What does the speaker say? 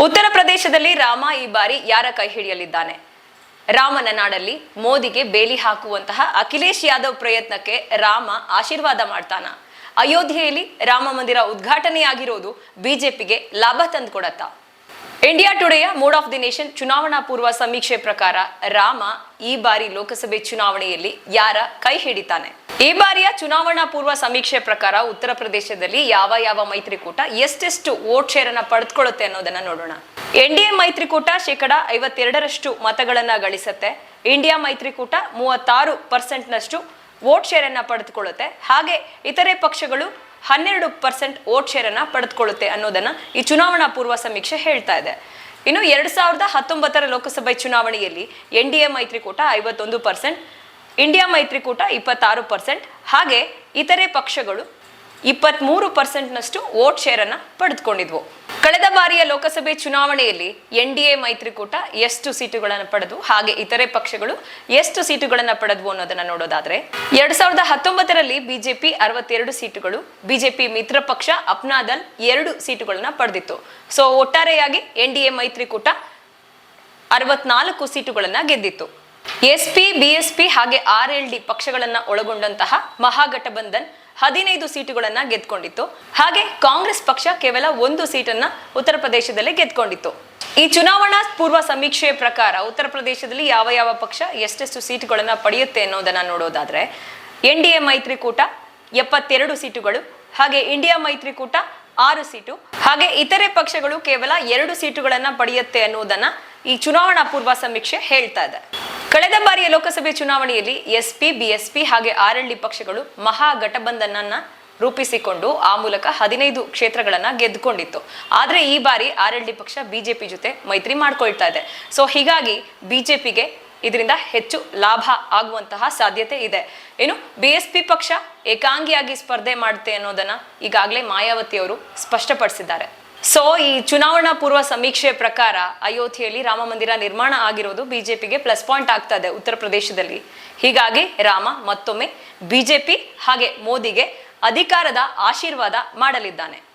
ಉತ್ತರ ಪ್ರದೇಶದಲ್ಲಿ ರಾಮ ಈ ಬಾರಿ ಯಾರ ಕೈ ಹಿಡಿಯಲಿದ್ದಾನೆ? ರಾಮನ ನಾಡಲ್ಲಿ ಮೋದಿಗೆ ಬೇಲಿ ಹಾಕುವಂತಹ ಅಖಿಲೇಶ್ ಯಾದವ್ ಪ್ರಯತ್ನಕ್ಕೆ ರಾಮ ಆಶೀರ್ವಾದ ಮಾಡ್ತಾನ. ಅಯೋಧ್ಯೆಯಲ್ಲಿ ರಾಮ ಮಂದಿರ ಉದ್ಘಾಟನೆಯಾಗಿರೋದು ಬಿಜೆಪಿಗೆ ಲಾಭ ತಂದುಕೊಡತ್ತಾ? ಇಂಡಿಯಾ ಟುಡೇಯ ಮೂಡ್ ಆಫ್ ದಿ ನೇಷನ್ ಚುನಾವಣಾ ಪೂರ್ವ ಸಮೀಕ್ಷೆ ಪ್ರಕಾರ ರಾಮ ಈ ಬಾರಿ ಲೋಕಸಭೆ ಚುನಾವಣೆಯಲ್ಲಿ ಯಾರ ಕೈ ಹಿಡಿತಾನೆ? ಈ ಬಾರಿಯ ಚುನಾವಣಾ ಪೂರ್ವ ಸಮೀಕ್ಷೆ ಪ್ರಕಾರ ಉತ್ತರ ಪ್ರದೇಶದಲ್ಲಿ ಯಾವ ಯಾವ ಮೈತ್ರಿಕೂಟ ಎಷ್ಟೆಷ್ಟು ವೋಟ್ ಶೇರ್ ಅನ್ನ ಪಡೆದುಕೊಳ್ಳುತ್ತೆ ಅನ್ನೋದನ್ನ ನೋಡೋಣ. ಎನ್ಡಿಎ ಮೈತ್ರಿಕೂಟ ಶೇಕಡ ಐವತ್ತೆರಡರಷ್ಟು ಮತಗಳನ್ನ ಗಳಿಸುತ್ತೆ. ಇಂಡಿಯಾ ಮೈತ್ರಿಕೂಟ ಮೂವತ್ತಾರು ಪರ್ಸೆಂಟ್ನಷ್ಟು ವೋಟ್ ಶೇರ್ ಅನ್ನ ಪಡೆದುಕೊಳ್ಳುತ್ತೆ. ಹಾಗೆ ಇತರೆ ಪಕ್ಷಗಳು ಹನ್ನೆರಡು ಪರ್ಸೆಂಟ್ ವೋಟ್ ಶೇರ್ ಅನ್ನ ಪಡೆದುಕೊಳ್ಳುತ್ತೆ ಅನ್ನೋದನ್ನ ಈ ಚುನಾವಣಾ ಪೂರ್ವ ಸಮೀಕ್ಷೆ ಹೇಳ್ತಾ ಇದೆ. ಇನ್ನು ಎರಡ್ ಸಾವಿರದ ಹತ್ತೊಂಬತ್ತರ ಲೋಕಸಭೆ ಚುನಾವಣೆಯಲ್ಲಿ ಎನ್ ಡಿ ಎ ಮೈತ್ರಿಕೂಟ ಐವತ್ತೊಂದು ಪರ್ಸೆಂಟ್, ಇಂಡಿಯಾ ಮೈತ್ರಿಕೂಟ ಇಪ್ಪತ್ತಾರು ಪರ್ಸೆಂಟ್, ಹಾಗೆ ಇತರೆ ಪಕ್ಷಗಳು ಇಪ್ಪತ್ಮೂರು ಪರ್ಸೆಂಟ್ನಷ್ಟು ವೋಟ್ ಶೇರನ್ನು ಪಡೆದುಕೊಂಡಿದ್ವು. ಕಳೆದ ಬಾರಿಯ ಲೋಕಸಭೆ ಚುನಾವಣೆಯಲ್ಲಿ ಎನ್ ಡಿ ಎ ಮೈತ್ರಿಕೂಟ ಎಷ್ಟು ಸೀಟುಗಳನ್ನು ಪಡೆದು, ಹಾಗೆ ಇತರೆ ಪಕ್ಷಗಳು ಎಷ್ಟು ಸೀಟುಗಳನ್ನು ಪಡೆದು ಅನ್ನೋದನ್ನ ನೋಡೋದಾದ್ರೆ, ಎರಡ್ ಸಾವಿರದ ಹತ್ತೊಂಬತ್ತರಲ್ಲಿ ಬಿಜೆಪಿ ಅರವತ್ತೆರಡು ಸೀಟುಗಳು, ಬಿಜೆಪಿ ಮಿತ್ರ ಪಕ್ಷ ಅಪ್ನಾದಲ್ ಎರಡು ಸೀಟುಗಳನ್ನ ಪಡೆದಿತ್ತು. ಸೊ, ಒಟ್ಟಾರೆಯಾಗಿ ಎನ್ ಡಿ ಎ ಮೈತ್ರಿಕೂಟ ಅರವತ್ನಾಲ್ಕು ಸೀಟುಗಳನ್ನ ಗೆದ್ದಿತ್ತು. ಎಸ್ಪಿ ಬಿಎಸ್ಪಿ ಹಾಗೆ ಆರ್ ಎಲ್ ಡಿ ಪಕ್ಷಗಳನ್ನ ಒಳಗೊಂಡಂತಹ ಮಹಾಗಠಬಂಧನ್ ಹದಿನೈದು ಸೀಟುಗಳನ್ನ ಗೆದ್ಕೊಂಡಿತ್ತು. ಹಾಗೆ ಕಾಂಗ್ರೆಸ್ ಪಕ್ಷ ಕೇವಲ ಒಂದು ಸೀಟನ್ನ ಉತ್ತರ ಪ್ರದೇಶದಲ್ಲಿ ಗೆದ್ಕೊಂಡಿತ್ತು. ಈ ಚುನಾವಣಾ ಪೂರ್ವ ಸಮೀಕ್ಷೆಯ ಪ್ರಕಾರ ಉತ್ತರ ಪ್ರದೇಶದಲ್ಲಿ ಯಾವ ಯಾವ ಪಕ್ಷ ಎಷ್ಟೆಷ್ಟು ಸೀಟುಗಳನ್ನ ಪಡೆಯುತ್ತೆ ಅನ್ನೋದನ್ನ ನೋಡೋದಾದ್ರೆ, ಎನ್ ಡಿ ಎ ಮೈತ್ರಿಕೂಟ ಎಪ್ಪತ್ತೆರಡು ಸೀಟುಗಳು, ಹಾಗೆ ಇಂಡಿಯಾ ಮೈತ್ರಿಕೂಟ ಆರು ಸೀಟು, ಹಾಗೆ ಇತರೆ ಪಕ್ಷಗಳು ಕೇವಲ ಎರಡು ಸೀಟುಗಳನ್ನ ಪಡೆಯುತ್ತೆ ಅನ್ನೋದನ್ನ ಈ ಚುನಾವಣಾ ಪೂರ್ವ ಸಮೀಕ್ಷೆ ಹೇಳ್ತಾ ಇದೆ. ಕಳೆದ ಬಾರಿಯ ಲೋಕಸಭೆ ಚುನಾವಣೆಯಲ್ಲಿ ಎಸ್ಪಿ, ಬಿಎಸ್ಪಿ ಹಾಗೆ ಆರ್ಎಲ್ಡಿ ಪಕ್ಷಗಳು ಮಹಾಗಠಬಂಧನನ್ನ ರೂಪಿಸಿಕೊಂಡು ಆ ಮೂಲಕ ಹದಿನೈದು ಕ್ಷೇತ್ರಗಳನ್ನ ಗೆದ್ದುಕೊಂಡಿತ್ತು. ಆದ್ರೆ ಈ ಬಾರಿ ಆರ್ಎಲ್ಡಿ ಎಲ್ ಪಕ್ಷ ಬಿಜೆಪಿ ಜೊತೆ ಮೈತ್ರಿ ಮಾಡ್ಕೊಳ್ತಾ ಇದೆ. ಸೊ ಹೀಗಾಗಿ ಬಿಜೆಪಿಗೆ ಇದರಿಂದ ಹೆಚ್ಚು ಲಾಭ ಆಗುವಂತಹ ಸಾಧ್ಯತೆ ಇದೆ. ಏನು, ಬಿಎಸ್ಪಿ ಪಕ್ಷ ಏಕಾಂಗಿಯಾಗಿ ಸ್ಪರ್ಧೆ ಮಾಡುತ್ತೆ ಅನ್ನೋದನ್ನ ಈಗಾಗಲೇ ಮಾಯಾವತಿ ಅವರು ಸ್ಪಷ್ಟಪಡಿಸಿದ್ದಾರೆ. ಸೊ ಈ ಚುನಾವಣಾ ಪೂರ್ವ ಸಮೀಕ್ಷೆ ಪ್ರಕಾರ ಅಯೋಧ್ಯೆಯಲ್ಲಿ ರಾಮ ಮಂದಿರ ನಿರ್ಮಾಣ ಆಗಿರೋದು ಬಿಜೆಪಿಗೆ ಪ್ಲಸ್ ಪಾಯಿಂಟ್ ಆಗ್ತಾ ಇದೆ ಉತ್ತರ ಪ್ರದೇಶದಲ್ಲಿ. ಹೀಗಾಗಿ ರಾಮ ಮತ್ತೊಮ್ಮೆ ಬಿಜೆಪಿ ಹಾಗೆ ಮೋದಿಗೆ ಅಧಿಕಾರದ ಆಶೀರ್ವಾದ ಮಾಡಲಿದ್ದಾನೆ.